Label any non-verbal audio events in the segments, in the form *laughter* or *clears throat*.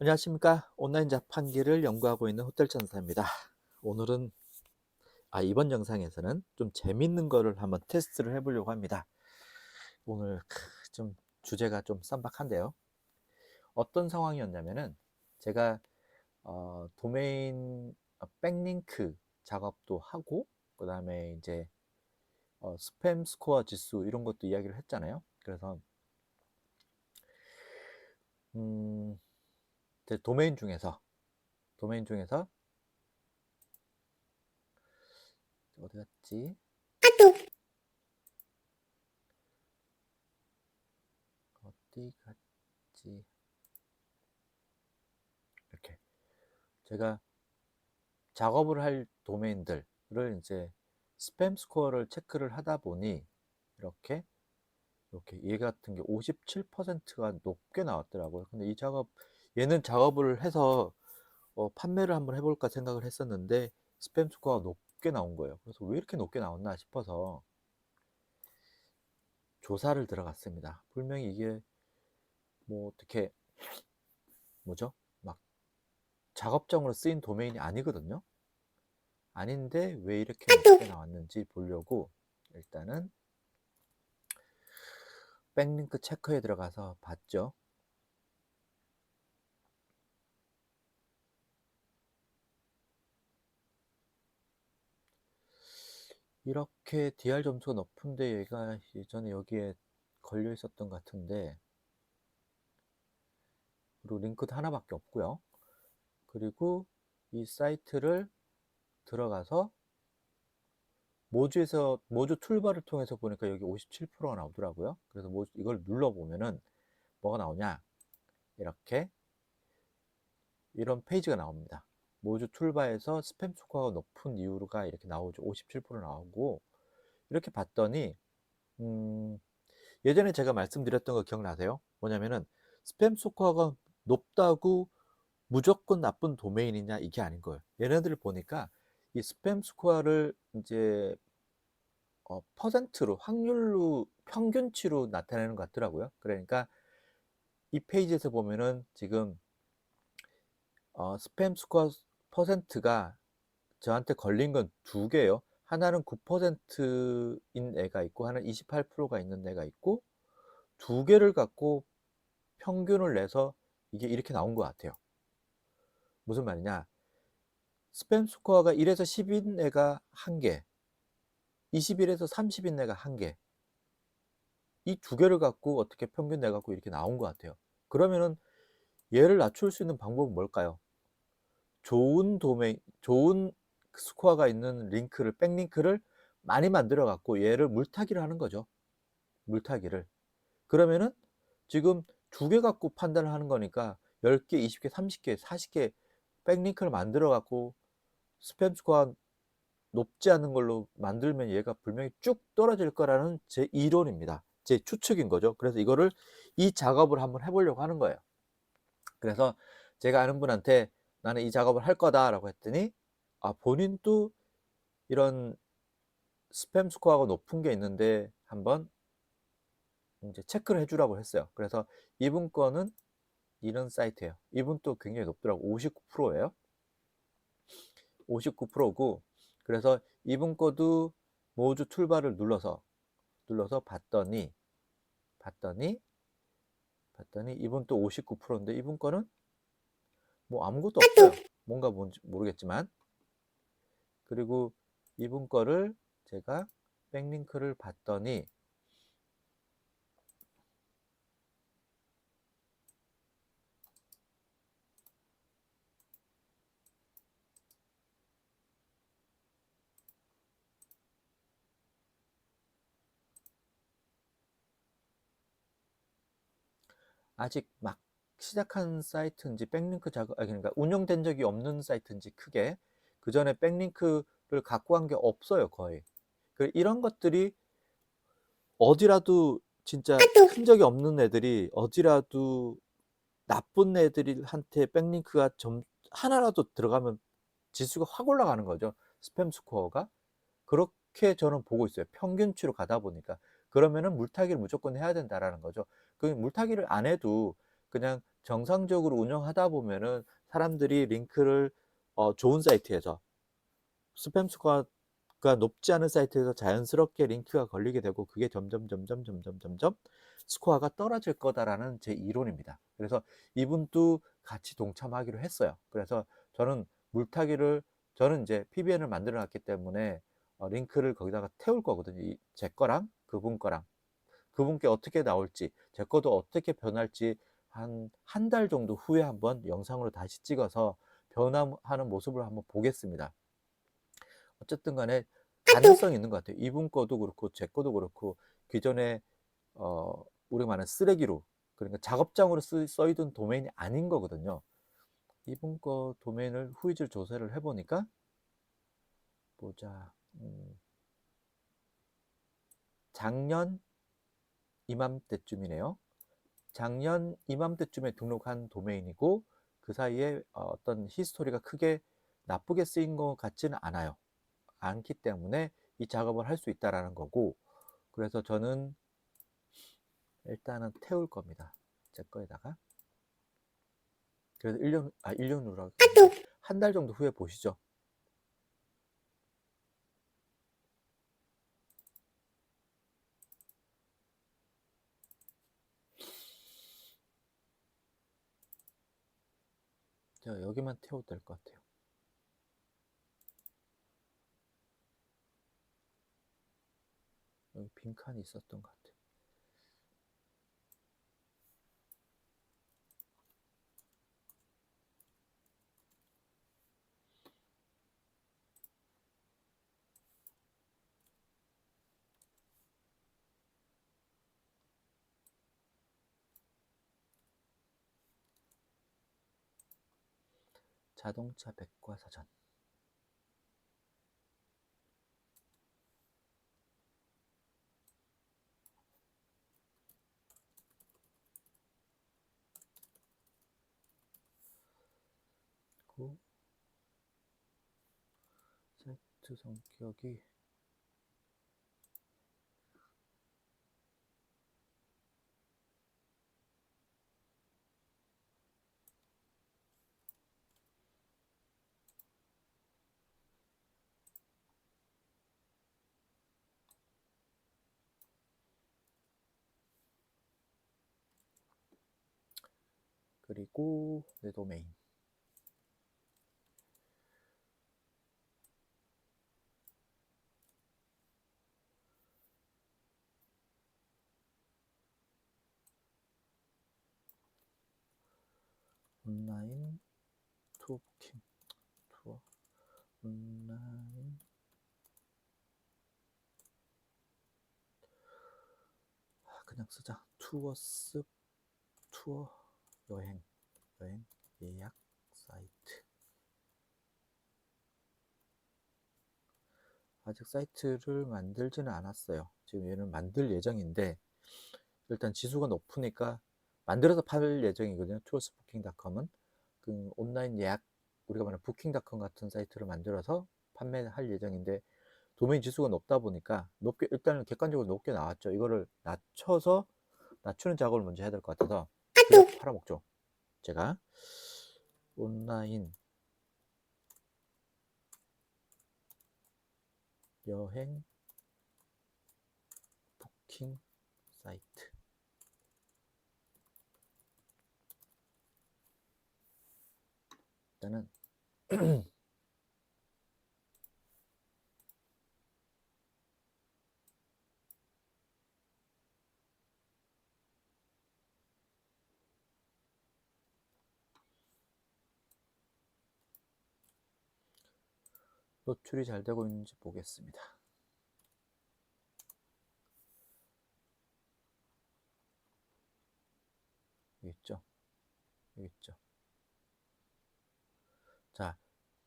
안녕하십니까. 온라인 자판기를 연구하고 있는 호텔 천사입니다. 오늘은, 아, 이번 영상에서는 좀 재밌는 거를 한번 테스트를 해보려고 합니다. 오늘 크, 좀 주제가 좀 쌈박한데요. 어떤 상황이었냐면은 제가 어, 도메인 어, 백링크 작업도 하고 그 다음에 이제 어, 스팸 스코어 지수 이런 것도 이야기를 했잖아요. 그래서 음, 제 도메인 중에서 도메인 중에서 어디 갔지? 어디 갔지? 이렇게 제가 작업을 할 도메인들을 이제 스팸 스코어를 체크를 하다 보니 이렇게 이렇게 얘 같은 게 57%가 높게 나왔더라고요. 근데 이 작업 얘는 작업을 해서 어, 판매를 한번 해볼까 생각을 했었는데 스팸 스코어가 높게 나온 거예요. 그래서 왜 이렇게 높게 나왔나 싶어서 조사를 들어갔습니다. 분명히 이게 뭐 어떻게 뭐죠? 막 작업장으로 쓰인 도메인이 아니거든요. 아닌데 왜 이렇게 높게 나왔는지 보려고 일단은 백링크 체크에 들어가서 봤죠. 이렇게 DR 점수가 높은데 얘가 예전에 여기에 걸려 있었던 것 같은데 그리고 링크도 하나밖에 없고요. 그리고 이 사이트를 들어가서 모주에서 모주 툴바를 통해서 보니까 여기 57%가 나오더라고요. 그래서 모주, 이걸 눌러 보면은 뭐가 나오냐? 이렇게 이런 페이지가 나옵니다. 모주 툴바에서 스팸 스코어가 높은 이유가 이렇게 나오죠. 57% 나오고 이렇게 봤더니 음, 예전에 제가 말씀드렸던 거 기억나세요? 뭐냐면은 스팸 스코어가 높다고 무조건 나쁜 도메인이냐 이게 아닌 거예요. 얘네들을 보니까 이 스팸 스코어를 이제 어, 퍼센트로 확률로 평균치로 나타내는 것 같더라고요. 그러니까 이 페이지에서 보면은 지금 어, 스팸 스코어 퍼센트가 저한테 걸린 건 두 개예요. 하나는 9%인 애가 있고 하나는 28%가 있는 애가 있고 두 개를 갖고 평균을 내서 이게 이렇게 나온 것 같아요. 무슨 말이냐? 스팸 스코어가 1에서 10인 애가 한 개, 21에서 30인 애가 한 개. 이 두 개를 갖고 어떻게 평균 내 갖고 이렇게 나온 것 같아요. 그러면은 얘를 낮출 수 있는 방법은 뭘까요? 좋은 도메인, 좋은 스코어가 있는 링크를, 백링크를 많이 만들어 갖고 얘를 물타기를 하는 거죠. 물타기를. 그러면은 지금 두 개 갖고 판단을 하는 거니까 10개, 20개, 30개, 40개 백링크를 만들어 갖고 스팸 스코어 높지 않은 걸로 만들면 얘가 분명히 쭉 떨어질 거라는 제 이론입니다. 제 추측인 거죠. 그래서 이거를 이 작업을 한번 해보려고 하는 거예요. 그래서 제가 아는 분한테 나는 이 작업을 할 거다라고 했더니 아 본인도 이런 스팸 스코어가 높은 게 있는데 한번 이제 체크를 해주라고 했어요. 그래서 이분 거는 이런 사이트예요. 이분 또 굉장히 높더라고 59%예요. 59%고 그래서 이분 거도 모주 툴바를 눌러서 눌러서 봤더니 봤더니 봤더니 이분 또 59%인데 이분 거는 뭐 아무것도 없어요. 뭔가 뭔지 모르겠지만 그리고 이분 거를 제가 백링크를 봤더니 아직 막 시작한 사이트인지 백링크 작업, 아 그러니까 운영된 적이 없는 사이트인지 크게 그 전에 백링크를 갖고 간게 없어요 거의. 그 이런 것들이 어디라도 진짜 큰 적이 없는 애들이 어디라도 나쁜 애들한테 백링크가 좀 하나라도 들어가면 지수가 확 올라가는 거죠. 스팸 스코어가. 그렇게 저는 보고 있어요. 평균치로 가다 보니까. 그러면은 물타기를 무조건 해야 된다라는 거죠. 그 물타기를 안 해도 그냥 정상적으로 운영하다 보면은 사람들이 링크를 어, 좋은 사이트에서 스팸 스코어가 높지 않은 사이트에서 자연스럽게 링크가 걸리게 되고 그게 점점 점점 점점 점점 스코어가 떨어질 거다라는 제 이론입니다. 그래서 이분도 같이 동참하기로 했어요. 그래서 저는 물타기를 저는 이제 PBN을 만들어 놨기 때문에 어, 링크를 거기다가 태울 거거든요. 이, 제 거랑 그분 거랑 그분께 어떻게 나올지 제 거도 어떻게 변할지 한 한 달 정도 후에 한번 영상으로 다시 찍어서 변화하는 모습을 한번 보겠습니다. 어쨌든 간에 가능성이 있는 것 같아요. 이분 거도 그렇고 제 거도 그렇고 기존에 어, 우리가 말하는 쓰레기로 그러니까 작업장으로 쓰, 써있던 도메인이 아닌 거거든요. 이분 거 도메인을 후이질 조사를 해보니까 보자. 음, 작년 이맘때쯤이네요. 작년 이맘때쯤에 등록한 도메인이고 그 사이에 어, 어떤 히스토리가 크게 나쁘게 쓰인 것 같지는 않아요. 않기 때문에 이 작업을 할 수 있다라는 거고 그래서 저는 일단은 태울 겁니다. 제 거에다가 그래서 1년 아 1년 후라고 한달 정도 후에 보시죠. 제가 여기만 태워도 될 것 같아요. 여기 빈칸이 있었던 것 같아요. 자동차 백과사전. 그 사이트 성격이 그리고 내 도메인. 온라인 투어 부킹 투어. 온라인 아, 그냥 쓰자. 투어스 투어 여행 여행 예약 사이트 아직 사이트를 만들지는 않았어요 지금 얘는 만들 예정인데 일단 지수가 높으니까 만들어서 팔 예정이거든요. 투어스부킹닷컴은 그 온라인 예약 우리가 말하는 부킹닷컴 같은 사이트를 만들어서 판매할 예정인데 도메인 지수가 높다 보니까 높게 일단은 객관적으로 높게 나왔죠. 이거를 낮춰서 낮추는 작업을 먼저 해야 될 것 같아서 팔아먹죠. 제가 온라인 여행 부킹 사이트 일단은 *clears throat* 노출이 잘 되고 있는지 보겠습니다. 여기 있죠? 여기 있죠? 자,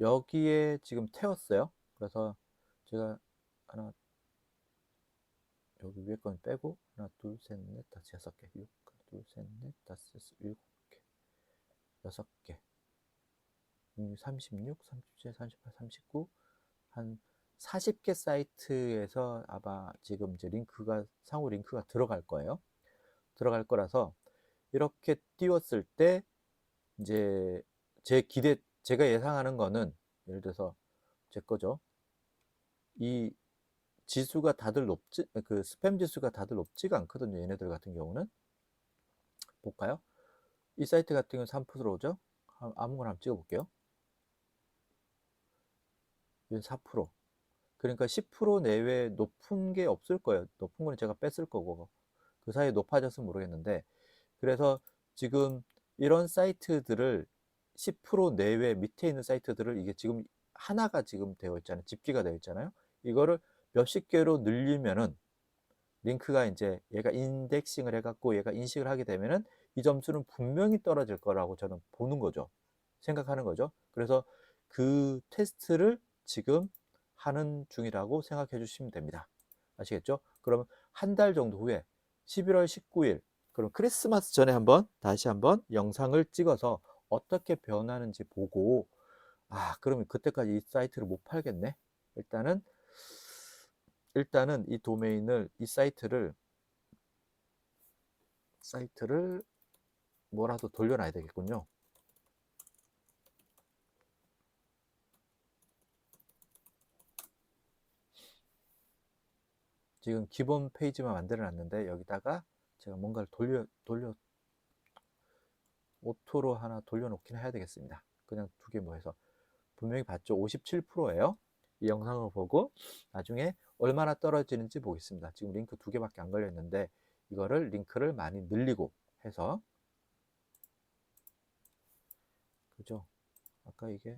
여기에 지금 태웠어요. 그래서 제가 하나, 여기 위에 건 빼고, 하나, 둘, 셋, 넷, 다섯, 여섯 개. 육, 둘, 셋, 넷, 다섯, 여섯, 일곱 개. 여섯 개. 36, 37, 38, 39. 한 40개 사이트에서 아마 지금 이제 링크가, 상호 링크가 들어갈 거예요. 들어갈 거라서 이렇게 띄웠을 때 이제 제 기대 제가 예상하는 거는 예를 들어서 제 거죠. 이 지수가 다들 높지 그 스팸 지수가 다들 높지가 않거든요. 얘네들 같은 경우는 볼까요? 이 사이트 같은 경우는 3%죠. 아무거나 한번 찍어 볼게요. 이건 4%. 그러니까 10% 내외 높은 게 없을 거예요. 높은 거는 제가 뺐을 거고 그 사이에 높아졌으면 모르겠는데 그래서 지금 이런 사이트들을 10% 내외 밑에 있는 사이트들을 이게 지금 하나가 지금 되어 있잖아요. 집기가 되어 있잖아요. 이거를 몇십 개로 늘리면은 링크가 이제 얘가 인덱싱을 해갖고 얘가 인식을 하게 되면은 이 점수는 분명히 떨어질 거라고 저는 보는 거죠. 생각하는 거죠. 그래서 그 테스트를 지금 하는 중이라고 생각해 주시면 됩니다. 아시겠죠? 그러면 한 달 정도 후에 11월 19일 그럼 크리스마스 전에 한번 다시 한번 영상을 찍어서 어떻게 변하는지 보고 아 그러면 그때까지 이 사이트를 못 팔겠네 일단은 일단은 이 도메인을 이 사이트를 사이트를 뭐라도 돌려놔야 되겠군요 지금 기본 페이지만 만들어 놨는데 여기다가 제가 뭔가를 돌려 돌려 오토로 하나 돌려놓긴 해야 되겠습니다. 그냥 두 개 뭐 해서 분명히 봤죠. 57%예요. 이 영상을 보고 나중에 얼마나 떨어지는지 보겠습니다. 지금 링크 두 개밖에 안 걸려 있는데 이거를 링크를 많이 늘리고 해서 그죠? 아까 이게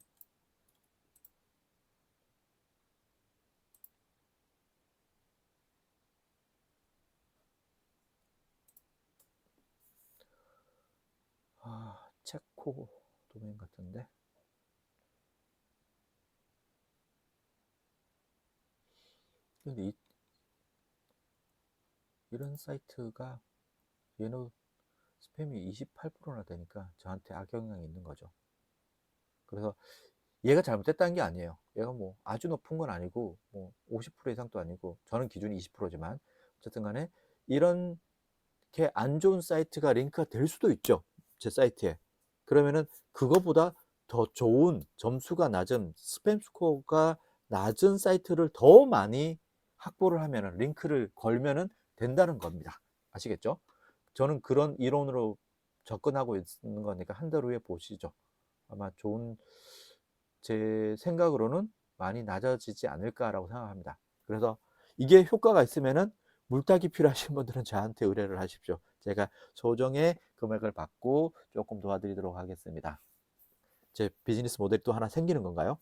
아, 체코 도메인 같은데. 근데 이, 이런 사이트가 얘는 스팸이 28%나 되니까 저한테 악영향이 있는 거죠. 그래서 얘가 잘못됐다는 게 아니에요. 얘가 뭐 아주 높은 건 아니고 뭐 50% 이상도 아니고 저는 기준이 20%지만 어쨌든 간에 이런 게 안 좋은 사이트가 링크가 될 수도 있죠. 제 사이트에. 그러면은 그거보다 더 좋은 점수가 낮은 스팸 스코어가 낮은 사이트를 더 많이 확보를 하면은 링크를 걸면은 된다는 겁니다. 아시겠죠? 저는 그런 이론으로 접근하고 있는 거니까 한 달 후에 보시죠. 아마 좋은 제 생각으로는 많이 낮아지지 않을까라고 생각합니다. 그래서 이게 효과가 있으면은 물타기 필요하신 분들은 저한테 의뢰를 하십시오. 제가 조정의 금액을 받고 조금 도와드리도록 하겠습니다. 제 비즈니스 모델이 또 하나 생기는 건가요?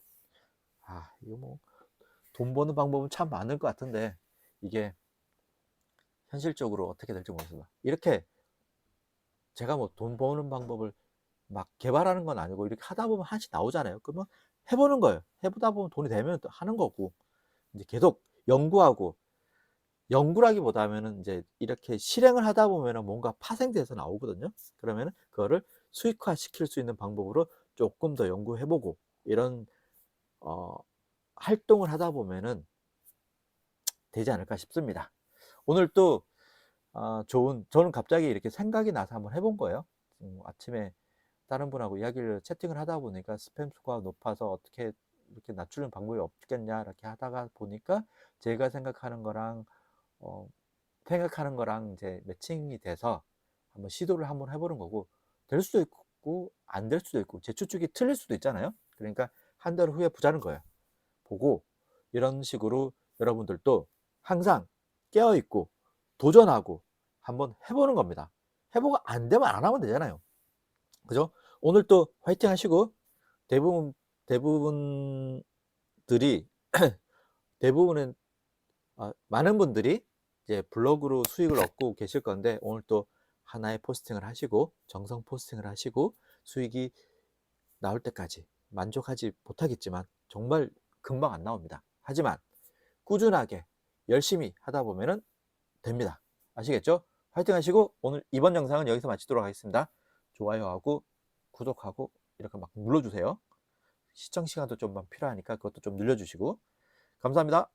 아, 이거 뭐, 돈 버는 방법은 참 많을 것 같은데, 이게 현실적으로 어떻게 될지 모르겠습니다. 이렇게 제가 뭐 돈 버는 방법을 막 개발하는 건 아니고, 이렇게 하다 보면 하나씩 나오잖아요. 그러면 해보는 거예요. 해보다 보면 돈이 되면 또 하는 거고, 이제 계속 연구하고, 연구라기보다는 이제 이렇게 실행을 하다 보면 뭔가 파생돼서 나오거든요. 그러면 그거를 수익화 시킬 수 있는 방법으로 조금 더 연구해보고 이런 어, 활동을 하다 보면은 되지 않을까 싶습니다. 오늘 또 어, 좋은 저는 갑자기 이렇게 생각이 나서 한번 해본 거예요. 음, 아침에 다른 분하고 이야기를 채팅을 하다 보니까 스팸 수가 높아서 어떻게 이렇게 낮추는 방법이 없겠냐 이렇게 하다가 보니까 제가 생각하는 거랑 어, 생각하는 거랑 이제 매칭이 돼서 한번 시도를 한번 해보는 거고 될 수도 있고 안 될 수도 있고 제 추측이 틀릴 수도 있잖아요. 그러니까 한 달 후에 보자는 거예요. 보고 이런 식으로 여러분들도 항상 깨어 있고 도전하고 한번 해보는 겁니다. 해보고 안 되면 안 하면 되잖아요. 그죠? 오늘 또 화이팅 하시고 대부분 대부분들이 *clears throat* 대부분은 아, 많은 분들이 이제 블로그로 수익을 얻고 계실 건데 오늘 또 하나의 포스팅을 하시고 정성 포스팅을 하시고 수익이 나올 때까지 만족하지 못하겠지만 정말 금방 안 나옵니다. 하지만 꾸준하게 열심히 하다 보면은 됩니다. 아시겠죠? 화이팅 하시고 오늘 이번 영상은 여기서 마치도록 하겠습니다. 좋아요하고 구독하고 이렇게 막 눌러주세요. 시청 시간도 좀 필요하니까 그것도 좀 늘려주시고 감사합니다.